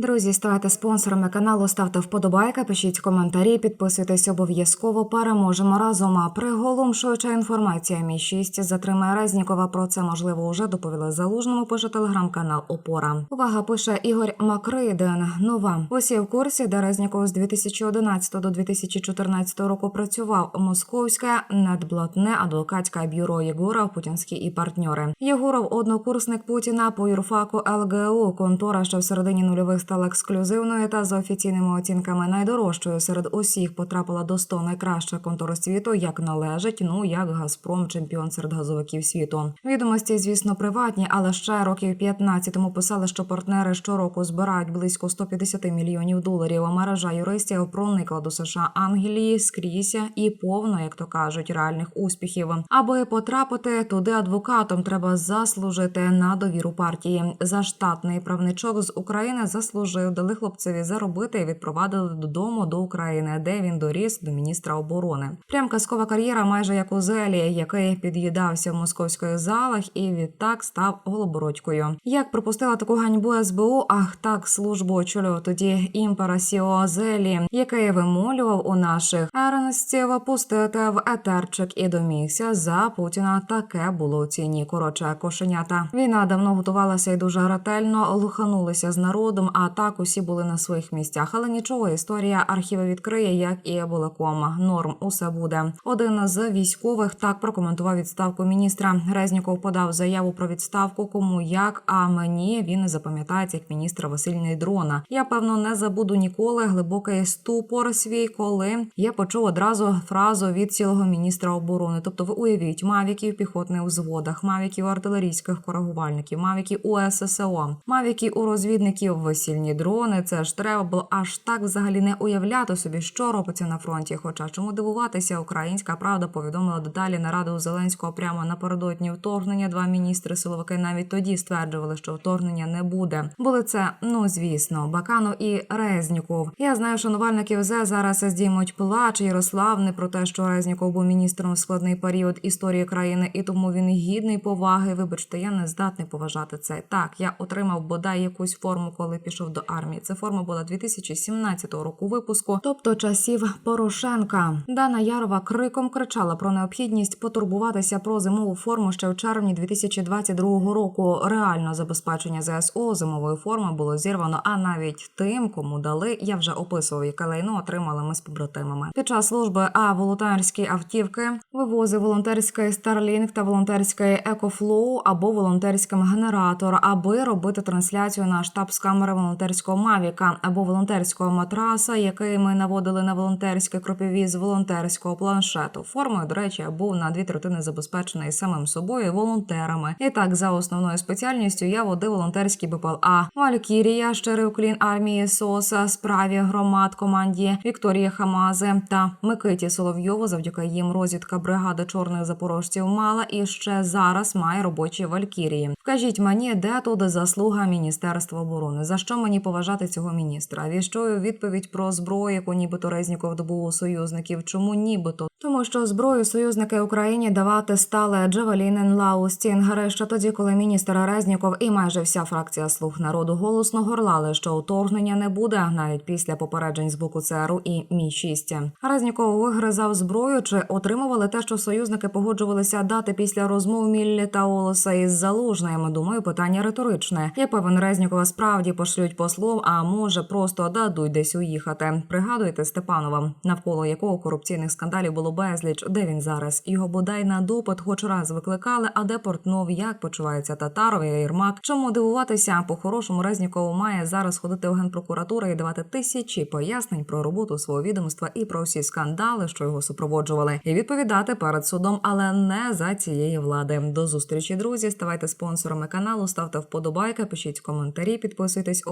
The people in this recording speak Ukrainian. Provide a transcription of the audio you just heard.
Друзі, ставайте спонсорами каналу, ставте вподобайки, пишіть коментарі, підписуйтесь обов'язково. Переможемо разом. А приголомшуюча інформація. Мій 6 затримає Резнікова. Про це можливо вже доповіли залужному. Пише телеграм-канал Опора. Увага пише Ігор Макриден. Нова усі в курсі, де Резніков з 2011 до 2014 року працював. Московське надблатне адвокатське бюро Єгоров, Путінські і партньори. Єгоров однокурсник Путіна по юрфаку ЛГУ. Контора, що в середині нульових стала ексклюзивною та за офіційними оцінками найдорожчою серед усіх потрапила до 100 найкращих контор світу, як належить. Ну як Газпром, чемпіон серед газовиків світу. Відомості, звісно, приватні, але ще років 15 тому писали, що партнери щороку збирають близько 150 мільйонів доларів. Мережа юристів проникла до США Ангелії скрізь і повно, як то кажуть, реальних успіхів. Аби потрапити туди адвокатом, треба заслужити на довіру партії. Заштатний правничок з України заслужив, дали хлопцеві заробити і відпровадили додому до України, де він доріс до міністра оборони. Прям казкова кар'єра, майже як у Зелі, який під'їдався в московських залах і відтак став голобородькою. Як пропустила таку ганьбу СБУ, ах так службу очолював тоді імпера Сіо Зелі, який вимолював у наших ернестів пустити в етерчик і домігся за Путіна. Таке було у ціні. Коротше, кошенята. Війна давно готувалася і дуже ретельно луханулися з народом. А так усі були на своїх місцях. Але нічого, історія архіви відкриє, як і Булакома. Норм усе буде. Один з військових так прокоментував відставку міністра. Резніков подав заяву про відставку. Кому як? А мені він не запам'ятається як міністра Васильний дрона. Я певно не забуду ніколи глибокий ступор свій, коли я почув одразу фразу від цілого міністра оборони. Тобто, ви уявіть, мавіки в піхотних взводах, мавіки у артилерійських коригувальників, мавіки у ССО, мавіки у розвідників весільні дрони. Це ж треба було аж так взагалі не уявляти собі, що робиться на фронті. Хоча чому дивуватися, українська правда повідомила деталі наради у Зеленського прямо напередодні вторгнення. Два міністри силовики навіть тоді стверджували, що вторгнення не буде. Були це, ну звісно, Баканов і Резніков. Я знаю, шанувальники ОЗ зараз здіймуть плач Ярослав не про те, що Резніков був міністром в складний період історії країни, і тому він гідний поваги. Вибачте, я не здатний поважати це. Так, я отримав бодай якусь форму, коли пішов до армії. Це форма була 2017 року випуску, тобто часів Порошенка. Дана Ярова криком кричала про необхідність потурбуватися про зимову форму ще в червні 2022 року. Реально забезпечення ЗСУ зимової форми було зірвано. А навіть тим, кому дали, я вже описував, яке лайно отримали ми з побратимами. Під час служби а волонтерські автівки вивозив волонтерський Starlink та волонтерський EcoFlow або волонтерський генератор, аби робити трансляцію на штаб з камери волонтерського Мавіка або волонтерського матраса, який ми наводили на волонтерський кропівіз волонтерського планшету. Формою, до речі, був на дві третини забезпечений самим собою волонтерами. І так, за основною спеціальністю я водив волонтерський БПЛА Валькірія, щирий уклін армії СОСа, справі громад команді Вікторії Хамази та Микиті Соловйову. Завдяки їм розвідка бригади чорних запорожців мала і ще зараз має робочі валькірії. Вкажіть мені, де тут заслуга Міністерства оборони? За що мені поважати цього міністра? Віщою відповідь про зброю, яку нібито Резніков добув у союзників. Чому нібито? Тому що зброю союзники Україні давати стали Джавелінен, Лау, Стінгери ще тоді, коли міністр Резніков і майже вся фракція слуг народу голосно горлали, що уторгнення не буде навіть після попереджень з боку ЦРУ і Мі 6 Резніков вигризав зброю чи отримували те, що союзники погоджувалися дати після розмов Міллі та Олоса із залужним. Думаю, питання риторичне. Я певен, Резнікова справді пошлють послов, а може просто дадуть десь уїхати. Пригадуєте Степанова, навколо якого корупційних скандалів було безліч. Де він зараз? Його бодай на допит хоч раз викликали, а де Портнов, як почувається Татаров і Єрмак. Чому дивуватися? По хорошому Резнікову має зараз ходити в генпрокуратуру і давати тисячі пояснень про роботу свого відомства і про всі скандали, що його супроводжували, і відповідати перед судом, але не за цієї влади. До зустрічі, друзі. Ставайте спонсорами каналу, ставте вподобайки, пишіть коментарі, підписуйтесь